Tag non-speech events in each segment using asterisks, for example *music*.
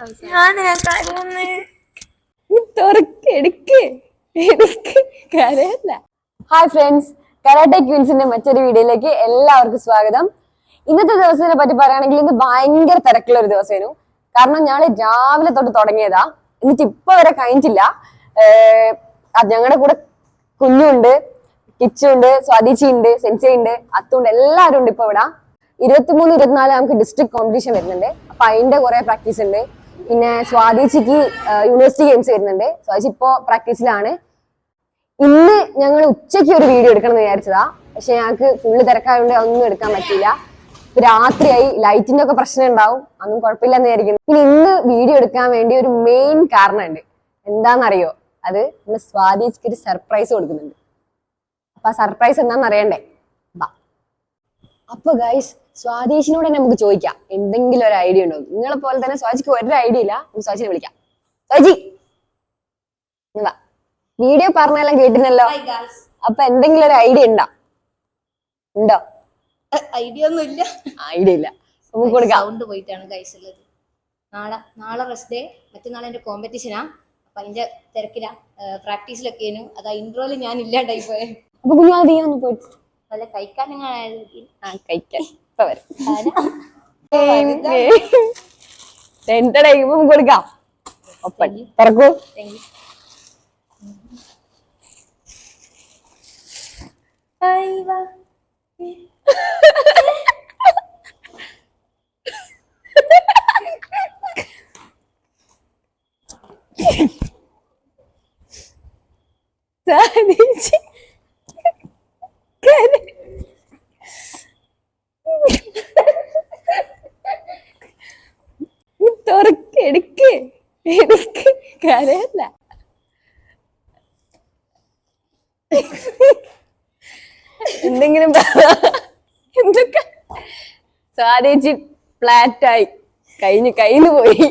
ഞാൻ hi friends karate ക്വീൻസിന്റെ മറ്റൊരു വീഡിയോയിലേക്ക് എല്ലാവർക്കും സ്വാഗതം. ഇന്നത്തെ ദിവസത്തിനെ പറ്റി പറയുകയാണെങ്കിൽ ഇന്ന് ഭയങ്കര തിരക്കുള്ള ഒരു ദിവസമായിരുന്നു കാരണം ഞങ്ങൾ രാവിലെ തൊട്ട് തുടങ്ങിയതാ. എന്നിട്ട് ഇപ്പൊ വരെ കഴിഞ്ഞിട്ടില്ല. ഏഹ് അത് ഞങ്ങളുടെ കൂടെ കുഞ്ഞുണ്ട് കിച്ചുണ്ട് സ്വാതിച്ചി ഉണ്ട് സെൻസി ഉണ്ട് അത്തുണ്ട് എല്ലാവരും ഉണ്ട് ഇപ്പൊ ഇവിടെ. ഇരുപത്തിമൂന്ന് ഇരുപത്തിനാല് നമുക്ക് ഡിസ്ട്രിക്ട് കോമ്പറ്റീഷൻ വരുന്നുണ്ട്. അപ്പൊ അതിന്റെ കുറെ പ്രാക്ടീസ് ഉണ്ട്. പിന്നെ സ്വാതിച്ചിക്ക് യൂണിവേഴ്സിറ്റി ഗെയിംസ് വരുന്നുണ്ട്. സ്വാതിച്ചി ഇപ്പോ പ്രാക്ടീസിലാണ് ഇന്ന് ഞങ്ങൾ ഉച്ചയ്ക്ക് ഒരു വീഡിയോ എടുക്കണം എന്ന് വിചാരിച്ചതാ. പക്ഷെ ഞങ്ങൾക്ക് ഫുള്ള് തിരക്കായതുകൊണ്ട് ഒന്നും എടുക്കാൻ പറ്റിയില്ല. രാത്രിയായി. ലൈറ്റിന്റെ ഒക്കെ പ്രശ്നം ഉണ്ടാവും. അതൊന്നും കുഴപ്പമില്ലെന്ന് വിചാരിക്കുന്നു. പിന്നെ ഇന്ന് വീഡിയോ എടുക്കാൻ വേണ്ടി ഒരു മെയിൻ കാരണമുണ്ട്. എന്താണെന്നറിയോ അത് നമ്മൾ സ്വാതിച്ചിക്ക് ഒരു സർപ്രൈസ് കൊടുക്കുന്നുണ്ട്. അപ്പൊ ആ സർപ്രൈസ് എന്താണെന്ന് അറിയണ്ടേ അപ്പൊ ഗൈസ് സ്വാദേശിനോട് തന്നെ നമുക്ക് ചോദിക്കാം. എന്തെങ്കിലും ഒരു ഐഡിയ ഉണ്ടോ? നിങ്ങളെ പോലെ തന്നെ സ്വാജിക്ക് ഒരു ഐഡിയ ഇല്ല. നമുക്ക് സ്വാജിനെ വിളിക്കാം. സ്വാജി എന്താ വീഡിയോ പറഞ്ഞെല്ലാം കേട്ടിരുന്നല്ലോ. അപ്പൊ എന്തെങ്കിലും ഒരു ഐഡിയ ഉണ്ടോ? ഉണ്ടോ? ഐഡിയ ഒന്നും ഇല്ല. ഐഡിയ ഇല്ല. നമുക്ക് കൊടുക്കാം. സൗണ്ട് പോയിട്ടാണ് ഗൈസ് ഉള്ളത്. നാളെ നാളെ റെസ്റ്റ് ഡേ മറ്റന്നാളെ എന്റെ കോമ്പറ്റീഷനാ അപ്പൊ അതിന്റെ തിരക്കിലാ. പ്രാക്ടീസിലൊക്കെയാണ് അതാ ഇൻട്രോയിൽ ഞാൻ ഇല്ലാണ്ടായി പോയെ. അപ്പൊ കുഞ്ഞാ നീ ഒന്ന് പോയിട്ട് വല്ല കഴിക്കാൻ ആ കഴിക്കാൻ ഇപ്പൊ വരും. കൊടുക്കാം ഒപ്പൻ തുറക്കൂ. *laughs* സാധിച്ച് കരയല്ല. എന്തെങ്കിലും. എന്തൊക്കെ? സ്വാദേജി ഫ്ലാറ്റായി. കഴിഞ്ഞു കയ്യിന്ന് പോയി.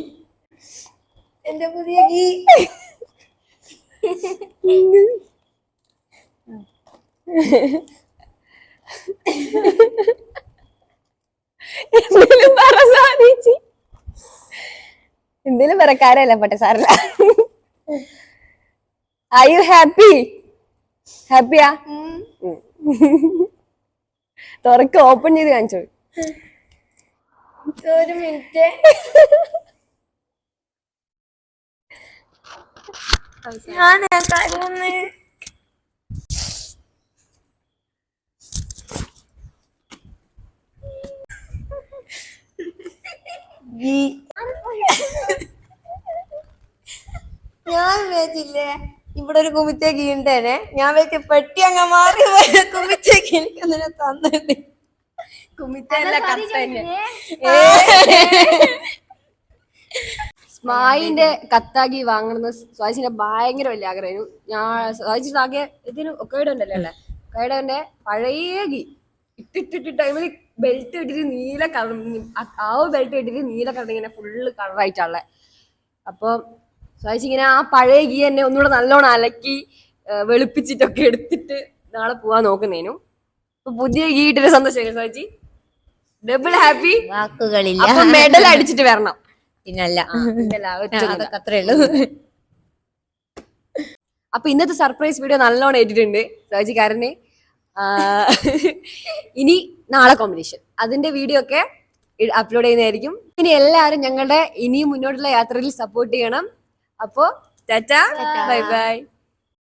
എന്റെ പുതിയ ഗീ. എന്തേലും പറ കാര്യല്ല പട്ടെ സാരല്ല ആർ യു ഹാപ്പി ഹാപ്പിയാ തുറക്ക് ഓപ്പൺ ചെയ്ത് കാണിച്ചോ. ഒരു മിനിറ്റ്. ഞാൻ കരുന്ന് ഞാൻ വിചാരിച്ചില്ലേ ഇവിടെ ഒരു കുമിത്തേ ഉണ്ടേനെ ഞാൻ വെച്ച് പെട്ടി അങ്ങ് മാറി പോയ. കുമിത്തേക്ക് എനിക്ക് അങ്ങനെ തന്നേ കുമിത്തല്ല സ്മായിന്റെ കത്താക്കി വാങ്ങണമെന്ന് സ്വാജിന്റെ ഭയങ്കര വലിയ ആഗ്രഹമായിരുന്നു. ഞാൻ സ്വാജിന്റെ ആകെ ഇതിന് കേടുണ്ടല്ലേ ഉണ്ടല്ലോ അല്ലേ പഴയ ഗി ഇട്ടിട്ടിട്ട് ടൈമിൽ ബെൽറ്റ് ഇട്ടിട്ട് നീല കളർ ആ ബെൽറ്റ് ഇട്ടിട്ട് നീല കളർ ഇങ്ങനെ ഫുള്ള് കളറായിട്ടുള്ള അപ്പൊ സ്വാജി ഇങ്ങനെ ആ പഴയ ഗീ തന്നെ ഒന്നുകൂടെ നല്ലോണം അലക്കി വെളുപ്പിച്ചിട്ടൊക്കെ എടുത്തിട്ട് നാളെ പോവാൻ നോക്കുന്നേനു. പുതിയ ഗീ ഇട്ടൊരു സന്തോഷം സാജി ഡബിൾ ഹാപ്പി വാക്കുകളില്ല. മെഡൽ അടിച്ചിട്ട് വരണം. പിന്നല്ല. അതൊക്കെ അത്രേ ഉള്ളൂ. അപ്പൊ ഇന്നത്തെ സർപ്രൈസ് വീഡിയോ നല്ലോണം ഏറ്റിട്ടുണ്ട് രാജിക്കാരന് ഇനി നാളെ കോമ്പറ്റീഷൻ അതിന്റെ വീഡിയോ ഒക്കെ അപ്ലോഡ് ചെയ്യുന്നതായിരിക്കും. ഇനി എല്ലാവരും ഞങ്ങളുടെ ഇനിയും മുന്നോട്ടുള്ള യാത്രയിൽ സപ്പോർട്ട് ചെയ്യണം. അപ്പോ ടാറ്റ. Bye bye.